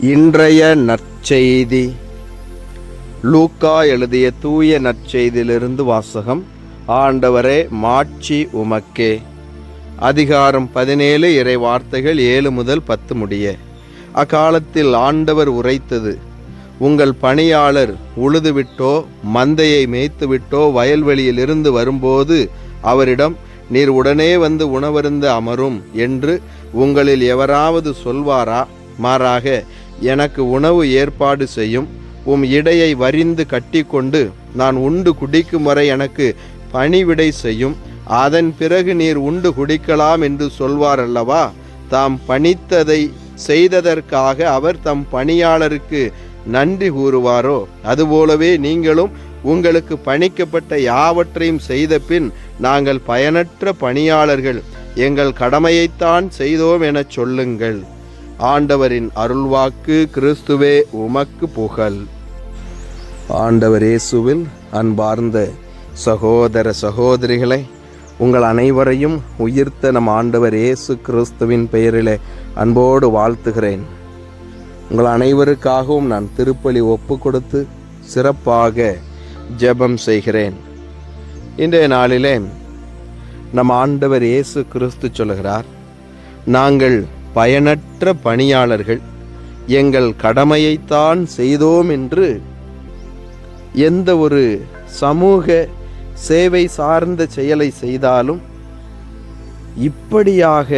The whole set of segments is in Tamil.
இன்றைய நற்செய்தி. லூக்கா எழுதிய தூய நற்செய்தியிலிருந்து வாசகம் ஆண்டவரே மாட்சி உமக்கே. அதிகாரம் பதினேழு இறை வார்த்தைகள் ஏழு முதல் பத்து முடிய. அக்காலத்தில் ஆண்டவர் உரைத்தது உங்கள் பணியாளர் உழுதுவிட்டோ மந்தையை மேய்த்துவிட்டோ வயல்வெளியிலிருந்து வரும்போது அவரிடம் நீர் உடனே வந்து உணவருந்த அமரும் என்று உங்களில் எவராவது சொல்வாரா? மாறாக எனக்கு உணவு ஏற்பாடு செய்யும். உம் இடையை வரிந்து கட்டிக்கொண்டு நான் உண்டு குடிக்கும் வரை எனக்கு பணிவிடை செய்யும். அதன் பிறகு நீர் உண்டு குடிக்கலாம் என்று சொல்வார் அல்லவா தாம் பணித்ததை செய்ததற்காக அவர் தம் பணியாளருக்கு நன்றி கூறுவாரோ? அதுபோலவே நீங்களும் உங்களுக்கு பணிக்கப்பட்ட யாவற்றையும் செய்த பின் நாங்கள் பயனற்ற பணியாளர்கள். எங்கள் கடமையைத்தான் செய்தோம் எனச் சொல்லுங்கள். ஆண்டவரின் அருள்வாக்கு கிறிஸ்துவே உமக்கு புகழ். ஆண்டவர் இயேசுவில் அன்பார்ந்த சகோதர சகோதரிகளை உங்கள் அனைவரையும் உயிர்த்த நம் ஆண்டவர் இயேசு கிறிஸ்துவின் பெயரிலே அன்போடு வாழ்த்துகிறேன். உங்கள் அனைவருக்காகவும் நான் திருப்பலி ஒப்பு கொடுத்து சிறப்பாக ஜெபம் செய்கிறேன். இன்றைய நாளிலே நம் ஆண்டவர் இயேசு கிறிஸ்து சொல்கிறார் நாங்கள் பயனற்ற பணியாளர்கள் எங்கள் கடமையைத்தான் செய்தோம் என்று எந்த ஒரு சமூக சேவை சார்ந்த செயலை செய்தாலும் இப்படியாக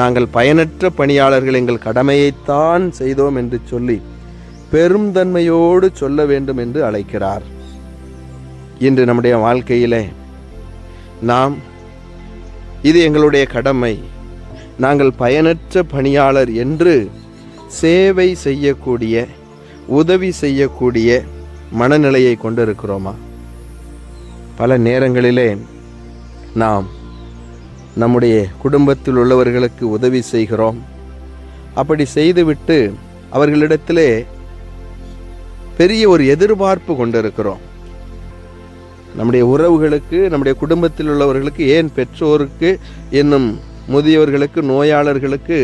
நாங்கள் பயனற்ற பணியாளர்கள் எங்கள் கடமையைத்தான் செய்தோம் என்று சொல்லி பெருந்தன்மையோடு சொல்ல வேண்டும் என்று அழைக்கிறார். இன்று நம்முடைய வாழ்க்கையிலே நாம் இது எங்களுடைய கடமை. நாங்கள் பயனற்ற பணியாளர் என்று சேவை செய்யக்கூடிய உதவி செய்யக்கூடிய மனநிலையை கொண்டிருக்கிறோமா? பல நேரங்களிலே நாம் நம்முடைய குடும்பத்தில் உள்ளவர்களுக்கு உதவி செய்கிறோம். அப்படி செய்துவிட்டு அவர்களிடத்திலே பெரிய ஒரு எதிர்பார்ப்பு கொண்டிருக்கிறோம். நம்முடைய உறவுகளுக்கு நம்முடைய குடும்பத்தில் உள்ளவர்களுக்கு ஏன் பெற்றோருக்கு என்னும் முதியவர்களுக்கு நோயாளர்களுக்கு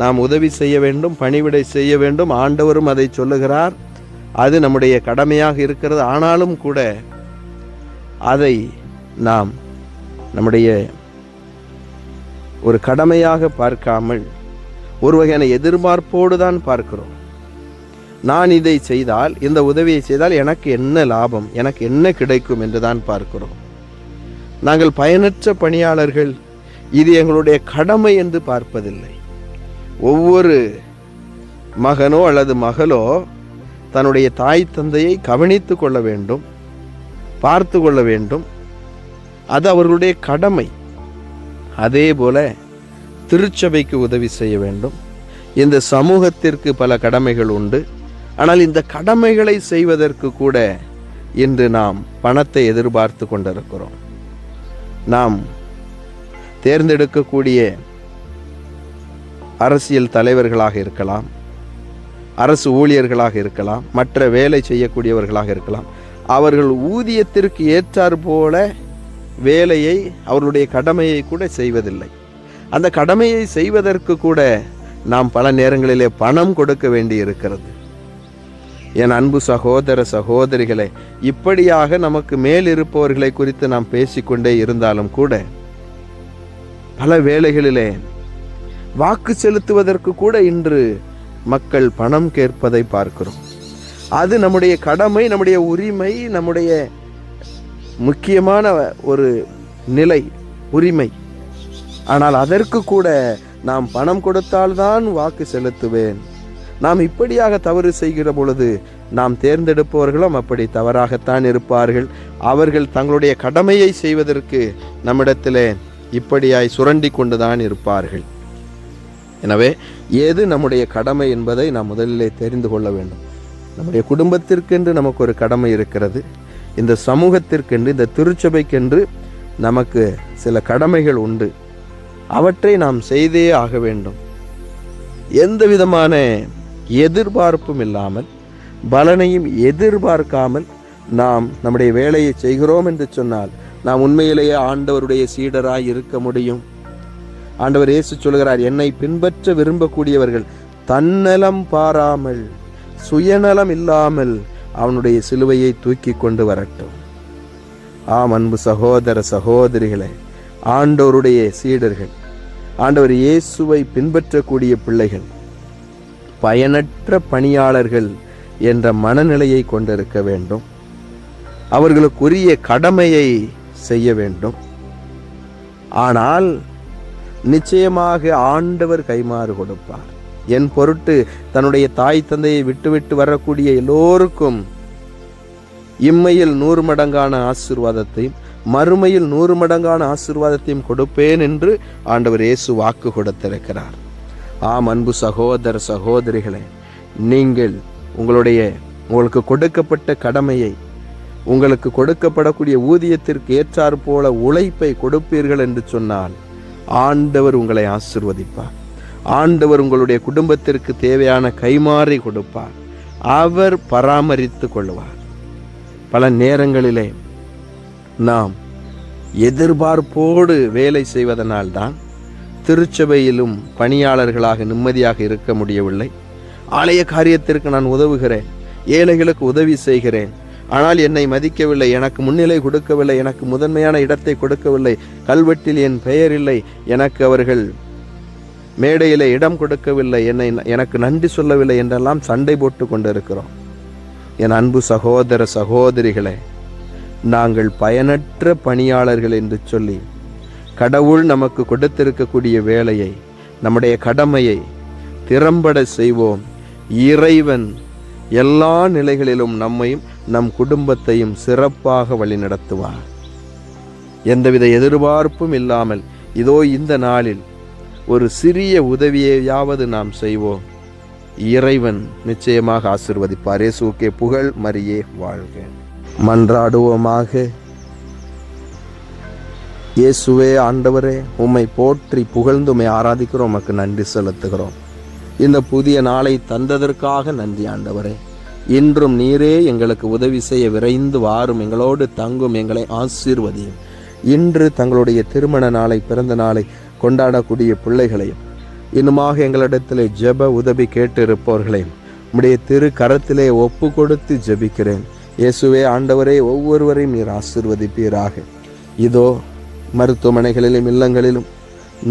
நாம் உதவி செய்ய வேண்டும் பணிவிடை செய்ய வேண்டும். ஆண்டவரும் அதை சொல்லுகிறார். அது நம்முடைய கடமையாக இருக்கிறது. ஆனாலும் கூட அதை நாம் நம்முடைய ஒரு கடமையாக பார்க்காமல் ஒரு வகையான எதிர்பார்ப்போடு தான் பார்க்கிறோம். நான் இதை செய்தால் இந்த உதவியை செய்தால் எனக்கு என்ன லாபம் எனக்கு என்ன கிடைக்கும் என்று தான் பார்க்கிறோம். நாங்கள் பயனற்ற பணியாளர்கள் இது எங்களுடைய கடமை என்று பார்ப்பதில்லை. ஒவ்வொரு மகனோ அல்லது மகளோ தன்னுடைய தாய் தந்தையை கவனித்து கொள்ள வேண்டும் பார்த்து கொள்ள வேண்டும். அது அவர்களுடைய கடமை. அதே போல திருச்சபைக்கு உதவி செய்ய வேண்டும். இந்த சமூகத்திற்கு பல கடமைகள் உண்டு. ஆனால் இந்த கடமைகளை செய்வதற்கு கூட இன்று நாம் பணத்தை எதிர்பார்த்து கொண்டிருக்கிறோம். நாம் தேர்ந்தெடுக்கக்கூடிய அரசியல் தலைவர்களாக இருக்கலாம் அரசு ஊழியர்களாக இருக்கலாம் மற்ற வேலை செய்யக்கூடியவர்களாக இருக்கலாம். அவர்கள் ஊதியத்திற்கு ஏற்றார் போல வேலையை அவர்களுடைய கடமையை கூட செய்வதில்லை. அந்த கடமையை செய்வதற்கு கூட நாம் பல நேரங்களிலே பணம் கொடுக்க வேண்டி இருக்கிறது என் அன்பு சகோதர சகோதரிகளே இப்படியாக நமக்கு மேல் இருப்பவர்களை குறித்து நாம் பேசிக்கொண்டே இருந்தாலும் கூட பல வேளைகளிலே வாக்கு செலுத்துவதற்கு கூட இன்று மக்கள் பணம் கேட்பதை பார்க்கிறோம். அது நம்முடைய கடமை நம்முடைய உரிமை நம்முடைய முக்கியமான ஒரு நிலை உரிமை. ஆனால் அதற்கு கூட நாம் பணம் கொடுத்தால்தான் வாக்கு செலுத்துவேன். நாம் இப்படியாக தவறு செய்கிற பொழுது நாம் தேர்ந்தெடுப்பவர்களும் அப்படி தவறாகத்தான் இருப்பார்கள். அவர்கள் தங்களுடைய கடமையை செய்வதற்கு நம்மிடத்திலே இப்படியாய் சுரண்டி கொண்டுதான் இருப்பார்கள். எனவே எது நம்முடைய கடமை என்பதை நாம் முதலிலே தெரிந்து கொள்ள வேண்டும். நம்முடைய குடும்பத்திற்கென்று நமக்கு ஒரு கடமை இருக்கிறது. இந்த சமூகத்திற்கென்று இந்த திருச்சபைக்கென்று நமக்கு சில கடமைகள் உண்டு. அவற்றை நாம் செய்தே ஆக வேண்டும். எந்த விதமான எதிர்பார்ப்பும் இல்லாமல் பலனையும் எதிர்பார்க்காமல் நாம் நம்முடைய வேலையை செய்கிறோம் என்று சொன்னால் நாம் உண்மையிலேயே ஆண்டவருடைய சீடராய் இருக்க முடியும். ஆண்டவர் இயேசு சொல்கிறார் என்னை பின்பற்ற விரும்பக்கூடியவர்கள் தன்னலம் பாராமல் சுயநலம் இல்லாமல் அவனுடைய சிலுவையை தூக்கி கொண்டு வரட்டும். ஆம் அன்பு சகோதர சகோதரிகளே ஆண்டவருடைய சீடர்கள் ஆண்டவர் இயேசுவை பின்பற்றக்கூடிய பிள்ளைகள் பயனற்ற பணியாளர்கள் என்ற மனநிலையை கொண்டிருக்க வேண்டும். அவர்களுக்குரிய கடமையை செய்ய வேண்டும். ஆனால் நிச்சயமாக ஆண்டவர் கைமாறு கொடுப்பார். என் பொருட்டு தன்னுடைய தாய் தந்தையை விட்டுவிட்டு வரக்கூடிய எல்லோருக்கும் இம்மையில் நூறு மடங்கான ஆசிர்வாதத்தையும் மறுமையில் நூறு மடங்கான ஆசிர்வாதத்தையும் கொடுப்பேன் என்று ஆண்டவர் இயேசு வாக்கு கொடுத்திருக்கிறார். ஆம் அன்பு சகோதர சகோதரிகளே நீங்கள் உங்களுடைய உங்களுக்கு கொடுக்கப்பட்ட கடமையை உங்களுக்கு கொடுக்கப்படக்கூடிய ஊதியத்திற்கு ஏற்றாற் போல உழைப்பை கொடுப்பீர்கள் என்று சொன்னால் ஆண்டவர் உங்களை ஆசிர்வதிப்பார். ஆண்டவர் உங்களுடைய குடும்பத்திற்கு தேவையான கைமாறி கொடுப்பார். அவர் பராமரித்து கொள்வார். பல நேரங்களிலே நாம் எதிர்பார்ப்போடு வேலை செய்வதனால்தான் திருச்சபையிலும் பணியாளர்களாக நிம்மதியாக இருக்க முடியவில்லை. ஆலய காரியத்திற்கு நான் உதவுகிறேன். ஏழைகளுக்கு உதவி செய்கிறேன். ஆனால் என்னை மதிக்கவில்லை எனக்கு முன்னிலை கொடுக்கவில்லை எனக்கு முதன்மையான இடத்தை கொடுக்கவில்லை கல்வெட்டில் என் பெயர் இல்லை எனக்கு அவர்கள் மேடையில் இடம் கொடுக்கவில்லை என்னை எனக்கு நன்றி சொல்லவில்லை என்றெல்லாம் சண்டை போட்டு கொண்டிருக்கிறோம். என் அன்பு சகோதர சகோதரிகளே நாங்கள் பயனற்ற பணியாளர்கள் என்று சொல்லி கடவுள் நமக்கு கொடுத்திருக்கக்கூடிய வேலையை நம்முடைய கடமையை திறம்பட செய்வோம். இறைவன் எல்லா நிலைகளிலும் நம்மையும் நம் குடும்பத்தையும் சிறப்பாக வழிநடத்துவார். எந்தவித எதிர்பார்ப்பும் இல்லாமல் இதோ இந்த நாளில் ஒரு சிறிய உதவியையாவது நாம் செய்வோம். இறைவன் நிச்சயமாக ஆசிர்வதிப்பார். இயேசுக்கே புகழ் மரியே வாழ்க. மன்றாடுவோமாக. இயேசுவே ஆண்டவரே உம்மை போற்றி புகழ்ந்து உம்மை ஆராதிக்கிறோம். உமக்கு நன்றி செலுத்துகிறோம். இந்த புதிய நாளை தந்ததற்காக நன்றி ஆண்டவரே. இன்றும் நீரே எங்களுக்கு உதவி செய்ய விரைந்து வாரும் எங்களோடு தங்கும் எங்களை ஆசீர்வதியும். இன்று தங்களுடைய திருமண நாளை பிறந்த நாளை கொண்டாடக்கூடிய பிள்ளைகளையும் இன்னுமாக எங்களிடத்தில் ஜெப உதவி கேட்டிருப்பவர்களையும் உம்முடைய திரு கரத்திலே ஒப்பு கொடுத்து ஜெபிக்கிறேன். இயேசுவே ஆண்டவரே ஒவ்வொருவரையும் நீர் ஆசிர்வதிப்பீராக. இதோ மருத்துவமனைகளிலும் இல்லங்களிலும்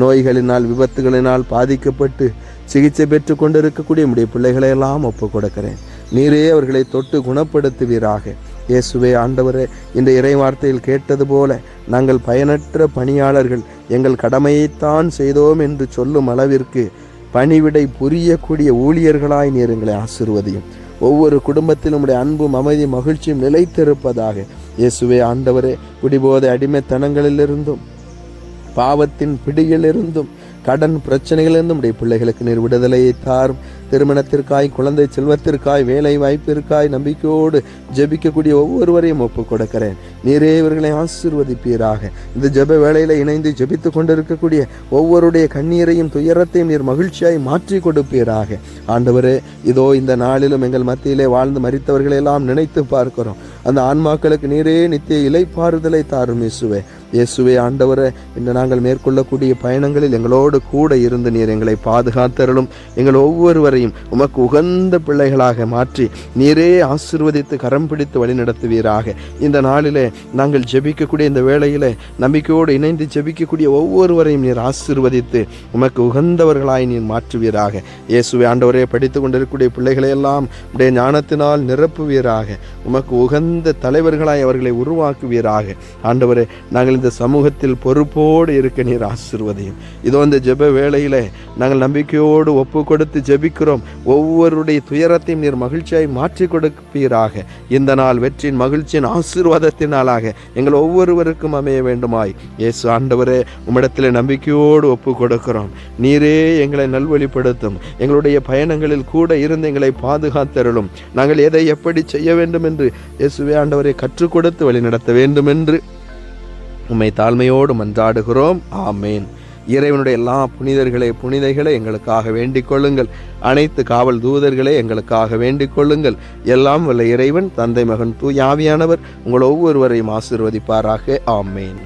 நோய்களினால் விபத்துகளினால் பாதிக்கப்பட்டு சிகிச்சை பெற்று கொண்டிருக்கக்கூடிய பிள்ளைகளையெல்லாம் பிள்ளைகளை ஒப்பு கொடுக்கிறேன். நீரே அவர்களை தொட்டு குணப்படுத்துவீராக. இயேசுவே ஆண்டவரே இந்த இறைவார்த்தையில் கேட்டது போல நாங்கள் பயனற்ற பணியாளர்கள் எங்கள் கடமையைத்தான் செய்தோம் என்று சொல்லும் அளவிற்கு பணிவிடை புரியக்கூடிய ஊழியர்களாய் நீர் எங்களை ஆசிர்வதியும். ஒவ்வொரு குடும்பத்திலும் உடைய அன்பும் அமைதி மகிழ்ச்சியும் நிலைத்திருப்பதாக இயேசுவே ஆண்டவரே குடிபோதை அடிமைத்தனங்களிலிருந்தும் பாவத்தின் பிடியிலிருந்தும் கடன் பிரச்சனைகளிலிருந்து நம்முடைய பிள்ளைகளுக்கு நீர் விடுதலையை தாரும். திருமணத்திற்காய் குழந்தை செல்வத்திற்காய் வேலை வாய்ப்பிற்காய் நம்பிக்கையோடு ஜெபிக்கக்கூடிய ஒவ்வொருவரையும் ஒப்பு கொடுக்கிறேன். நீரே இவர்களை ஆசீர்வதிப்பீராக. இந்த ஜெப வேளையில இணைந்து ஜெபித்து கொண்டிருக்கக்கூடிய ஒவ்வொருடைய கண்ணீரையும் துயரத்தையும் நீர் மகிழ்ச்சியாய் மாற்றி கொடுப்பீராக. ஆண்டவரே இதோ இந்த நாளிலும் எங்கள் மத்தியிலே வாழ்ந்து மறித்தவர்களெல்லாம் நினைத்து பார்க்கிறோம். அந்த ஆன்மாக்களுக்கு நீரே நித்திய இலைப்பாறுதலை தாரும் இசுவே இயேசுவே ஆண்டவரை இன்று நாங்கள் மேற்கொள்ளக்கூடிய பயணங்களில் எங்களோடு கூட இருந்து நீர் எங்களை பாதுகாத்தருளும். எங்கள் ஒவ்வொருவரையும் உமக்கு உகந்த பிள்ளைகளாக மாற்றி நீரே ஆசிர்வதித்து கரம் பிடித்து வழிநடத்துவீராக. இந்த நாளிலே நாங்கள் ஜெபிக்கக்கூடிய இந்த வேளையிலே நம்பிக்கையோடு இணைந்து ஜெபிக்கக்கூடிய ஒவ்வொருவரையும் நீர் ஆசிர்வதித்து உமக்கு உகந்தவர்களாய் நீர் மாற்றுவீராக. இயேசுவை ஆண்டவரே படித்து கொண்டிருக்கக்கூடிய பிள்ளைகளை எல்லாம் உடைய ஞானத்தினால் நிரப்புவீராக. உமக்கு உகந்த தலைவர்களாய் அவர்களை உருவாக்குவீராக. ஆண்டவரே நாங்கள் இந்த சமூகத்தில் பொறுப்போடு இருக்க நீர் ஆசிர்வதையும். இதோ இந்த ஜெப வேளையிலே நாங்கள் நம்பிக்கையோடு ஒப்பு கொடுத்து ஜெபிக்கிறோம். ஒவ்வொருடைய துயரத்தையும் நீர் மகிழ்ச்சியாய் மாற்றி கொடுப்பீராக. இந்த நாள் வெற்றியின் மகிழ்ச்சியின் ஆசீர்வாதத்தினாலாக எங்கள் ஒவ்வொருவருக்கும் அமைய வேண்டுமாய். இயேசு ஆண்டவரே உம்மிடத்தில் நம்பிக்கையோடு ஒப்பு கொடுக்கிறோம் நீரே எங்களை நல்வழிப்படுத்தும். எங்களுடைய பயணங்களில் கூட இருந்து எங்களை பாதுகாத்தருளும். நாங்கள் எதை எப்படி செய்ய வேண்டும் என்று இயேசுவே ஆண்டவரை கற்றுக் கொடுத்து வழிநடத்த வேண்டும் என்று உம்மை தாழ்மையோடு மன்றாடுகிறோம் ஆமேன். இறைவனுடைய எல்லா புனிதர்களே புனிதைகளை எங்களுக்காக வேண்டிக் கொள்ளுங்கள். அனைத்து காவல் தூதர்களே எங்களுக்காக வேண்டிக் கொள்ளுங்கள். எல்லாம் வல்ல இறைவன் தந்தை மகன் தூயாவியானவர் உங்கள் ஒவ்வொருவரையும் ஆசிர்வதிப்பாராக. ஆமேன்.